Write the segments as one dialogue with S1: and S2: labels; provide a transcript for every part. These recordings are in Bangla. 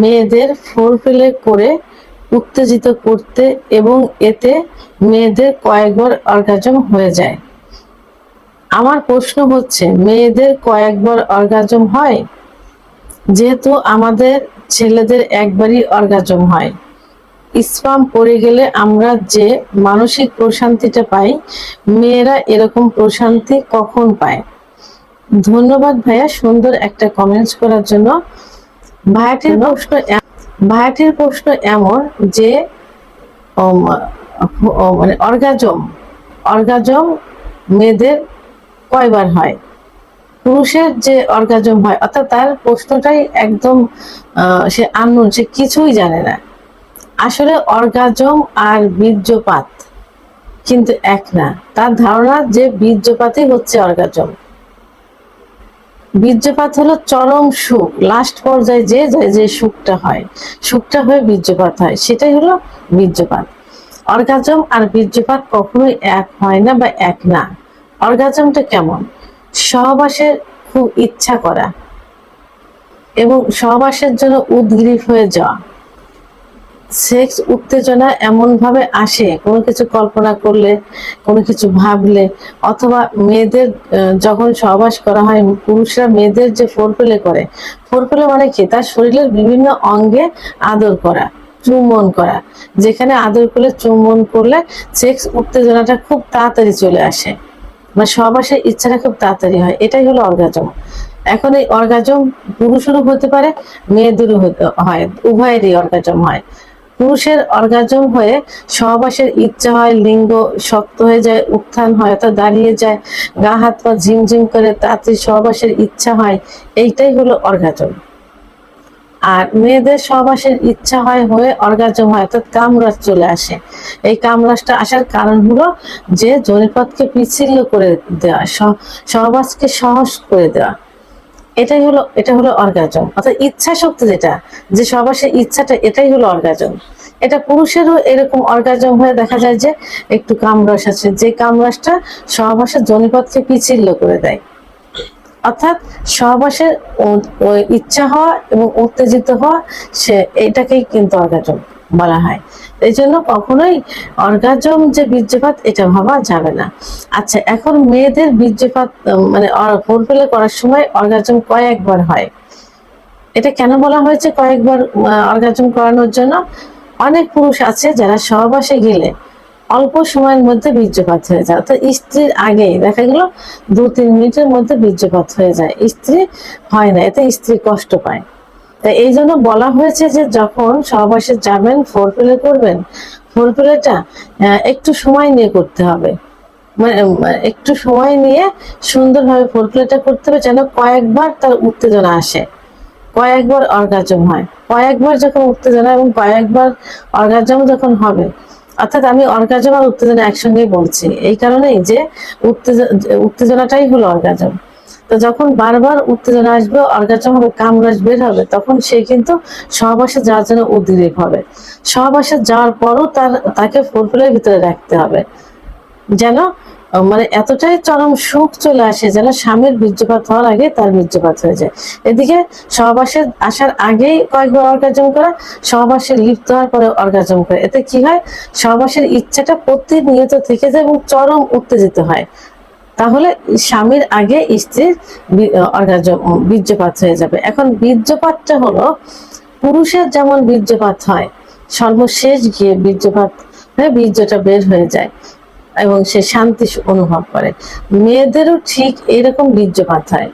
S1: মেয়েদের ফোরফেলে করে উত্তেজিত করতে এবং এতে মেয়েদের কয়েকবার অর্গাজম হয়ে যায়। আমার প্রশ্ন হচ্ছে, মেয়েদের কয়েকবার অর্গাজম হয়? যেহেতু আমাদের ছেলেদের একবারই অর্গাজম হয়। ইসপাম পড়ে গেলে আমরা যে মানসিক প্রশান্তিটা পাই, মেয়েরা এরকম প্রশান্তি কখন পায়? ধন্যবাদ ভাইয়া সুন্দর একটা কমেন্টস করার জন্য। ভাইয়াটির প্রশ্ন ভাইয়াটির প্রশ্ন এমন যে মানে অর্গাজম অর্গাজম মেয়েদের কয়বার হয়? পুরুষের যে অর্গাজম হয় অর্থাৎ তার প্রশ্নটাই একদম সে আননোন সে কিছুই জানে না। আসলে অর্গাজম আর বীর্যপাত কিন্তু এক না। তার ধারণা যে বীর্যপাতই হচ্ছে অর্গাজম। বীর্যপাত হলো চরম সুখ। লাস্ট পর্যায়ে যে, যে- সুখটা হয়, সুখটা হয়ে বীর্যপাত হয়, সেটাই হলো বীর্যপাত। অর্গাজম আর বীর্যপাত কখনোই এক হয় না বা এক না। অর্গাজমটা কেমন? সহবাসের খুব ইচ্ছা করা এবং সহবাসের জন্য উদ্গ্রীব হয়ে যাওয়া। সেক্স উত্তেজনা এমন ভাবে আসে, কোনো কিছু কল্পনা করলে, কোনো কিছু ভাবলে, অথবা মেয়েদের যখন সহবাস করা হয়, পুরুষরা মেয়েদের যে ফোরপেলে করে ফোরপেলে মানে কি? তার শরীরের বিভিন্ন অঙ্গে আদর করা, চুম্বন করা, যেখানে আদর করলে, চুম্বন করলে সেক্স উত্তেজনাটা খুব তাড়াতাড়ি চলে আসে মানে সহবাসের ইচ্ছাটা খুব তাড়াতাড়ি হয়, এটাই হলো অর্গাজম। এখন এই অর্গাজম পুরুষেরও হতে পারে, মেয়েদেরও হতে হয়, উভয়েরই অর্গাজম হয়। পুরুষের অর্গাজম হয়ে সহবাসের ইচ্ছা হয়, লিঙ্গ শক্ত হয়ে যায়, উত্থান হয়, অর্থাৎ দাঁড়িয়ে যায়, গা, হাত, পা ঝিমঝিম করে তাড়াতাড়ি সহবাসের ইচ্ছা হয়, এইটাই হলো অর্গাজম। আর মেয়েদের সহবাসের ইচ্ছা হয় হয়ে অর্গাজম হয়, অর্থাৎ কামরাজ চলে আসে। এই কামরাজটা আসার কারণ হলো যে জনিপথকে পিছিল্য করে দেওয়া সহবাসকে সহজ করে দেওয়া। এটাই হলো, এটা হলো অর্গাজম। অর্থাৎ ইচ্ছা শক্তি যেটা, যে সহবাসের ইচ্ছাটা, এটাই হলো অর্গাজম। এটা পুরুষেরও এরকম অর্গাজম হয়ে দেখা যায় যে একটু কামরস আছে। যে কামরসটা সহবাসের জনিপথকে পিছিল্য করে দেয়। অর্থাৎ সহবাসের ইচ্ছা হওয়া এবং উত্তেজিত হওয়া, সে এটাকেই কিন্তু অর্গাজম বলা হয়। এই জন্য কখনোই অর্গাজম যে বীর্যপাত, এটা ভাবা যাবে না। আচ্ছা এখন মেয়েদের বীর্যপাত মানে ফোরফেলে করার সময় অর্গাজম কয়েকবার হয়। এটা কেন বলা হয়েছে কয়েকবার অর্গাজম করানোর জন্য? অনেক পুরুষ আছে যারা সহবাসে গেলে অল্প সময়ের মধ্যে বীর্যপাত হয়ে যায়। অর্থাৎ স্ত্রীর আগেই দেখা গেল দু, তিন মিনিটের মধ্যে বীর্যপাত হয়ে যায়। স্ত্রী হয় না, এতে স্ত্রী কষ্ট পায়। তাই এই জন্য বলা হয়েছে যে যখন সহবাসে যাবেন, ফোর প্লে করবেন, ফোর প্লেটা একটু সময় নিয়ে করতে হবে। মানে একটু সময় নিয়ে সুন্দরভাবে ফোর প্লেটা করতে হবে যেন কয়েকবার তার উত্তেজনা আসে। কয়েকবার অর্গাজম হয়। কয়েকবার যখন উত্তেজনা এবং কয়েকবার অর্গাজম যখন হবে, অর্থাৎ আমি অর্গাজম আর উত্তেজনা একসঙ্গেই বলছি, এই কারণেই যে উত্তেজ- উত্তেজনাটাই হলো অর্গাজম। তো যখন বারবার উত্তেজনা আসবে, অর্গাজম হবে কামরাজ বের হবে, তখন সে কিন্তু সহবাসে যাওয়ার জন্য উদ্গ্রীব হবে। সহবাসে যাওয়ার পরও তার, তাকে ফোরফুলের ভিতরে রাখতে হবে। যেন মানে এতটাই চরম সুখ চলে আসে যেন স্বামীর বীর্যপাত হওয়ার আগে তার বীর্যপাত হয়ে যায়। এদিকে সহবাসে আসার আগেই কয়েকবার অর্গাজম করা সহবাসে লিপ্ত হওয়ার পরে অর্গাজম করে। এতে কি হয়? সহবাসের ইচ্ছাটা প্রতিনিয়ত থেকে যায় এবং চরম উত্তেজিত হয়। তাহলে স্বামীর আগে স্ত্রীর অর্গাজম বীর্যপাত হয়ে যাবে। এখন বীর্যপাতটা হলো, পুরুষের যেমন বীর্যপাত হয়, সর্বশেষ গিয়ে বীর্যপাত হয়ে বীর্যটা বের হয়ে যায়। এবং সে শান্তি অনুভব করে। মেয়েদেরও ঠিক এরকম বীর্যপাত হয়।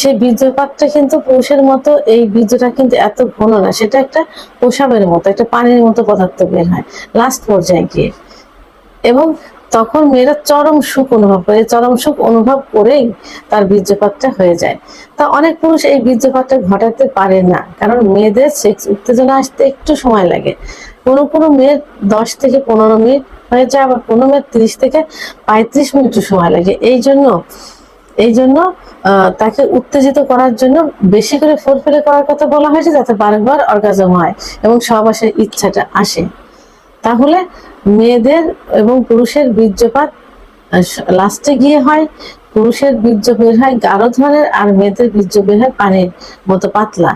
S1: সেই বীর্যপাতটা কিন্তু পুরুষের মতো, এই বীর্যটা কিন্তু এত ঘন না, সেটা একটা পোশাবের মতো, একটা পানির মতো পদার্থ বের হয় লাস্ট পর্যায়ে গিয়ে। এবং তখন মেয়েরা চরম সুখ অনুভব করে, চরম সুখ অনুভব করেই তার বীর্যপাতটা হয়ে যায়। তা অনেক পুরুষ এই বীর্যপাতটা ঘটাতে পারে না, কারণ মেয়েদের সেক্স উত্তেজনা আসতে একটু সময় লাগে। কোনো কোনো মেয়ের দশ থেকে পনেরো মিনিট হয়ে যায় আবার কোনো মেয়ের তিরিশ থেকে পঁয়ত্রিশ মিনিটও সময় লাগে। এই জন্য এই জন্য তাকে উত্তেজিত করার জন্য বেশি করে ফোরফেলে করার কথা বলা হয়েছে যাতে বারবার অর্গাজম হয় এবং সহবাসের ইচ্ছাটা আসে। তাহলে মেয়েদের এবং পুরুষের বীর্যপাত লাস্টে গিয়ে হয় পুরুষের বীর্য বের হয়, গাঢ় ধরনের, আর মেয়েদের বীর্য বের হয় পানির মতো পাতলা।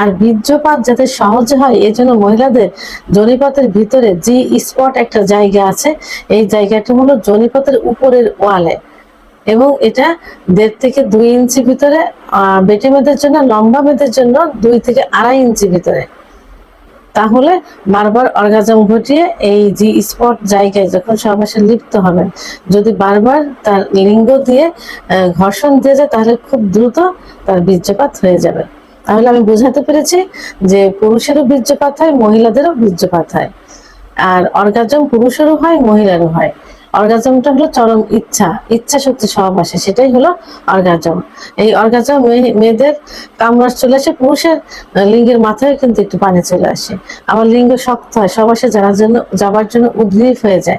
S1: আর বীর্যপাত যাতে সহজে হয় এই জন্য মহিলাদের জনিপথের ভিতরে যে স্পট একটা জায়গা আছে। এই জায়গাটা হলো জনিপথের উপরের ওয়ালে। এবং এটা দেড় থেকে দুই ইঞ্চি ভিতরে বেটে মেয়েদের জন্য, লম্বা মেয়েদের জন্য দুই থেকে আড়াই ইঞ্চি ভিতরে। তাহলে বারবার অর্গাজম ঘটিয়ে এই জি স্পট জায়গায় যখন সবাসে লিপ্ত হবে যদি বারবার তার লিঙ্গ দিয়ে ঘর্ষণ দিয়ে যায়, তাহলে খুব দ্রুত তার বীর্যপাত হয়ে যাবে। তাহলে আমি বোঝাতে পেরেছি যে পুরুষেরও বীর্যপাত হয়, মহিলাদেরও বীর্যপাত হয়। আর অর্গাজম পুরুষেরও হয়, মহিলারও হয়। অর্গাজমটা হলো চরম ইচ্ছা ইচ্ছা শক্তি সব আসে, সেটাই হলো অর্গাজম। এই অর্গাজম মেয়ে- মেয়েদের কামড়াস চলে আসে, পুরুষের লিঙ্গের মাথায় কিন্তু একটু পানি চলে আসে। আবার লিঙ্গ শক্ত হয়, সব আসে যাওয়ার জন্য, যাবার জন্য উদ্ভিদ হয়ে যায়।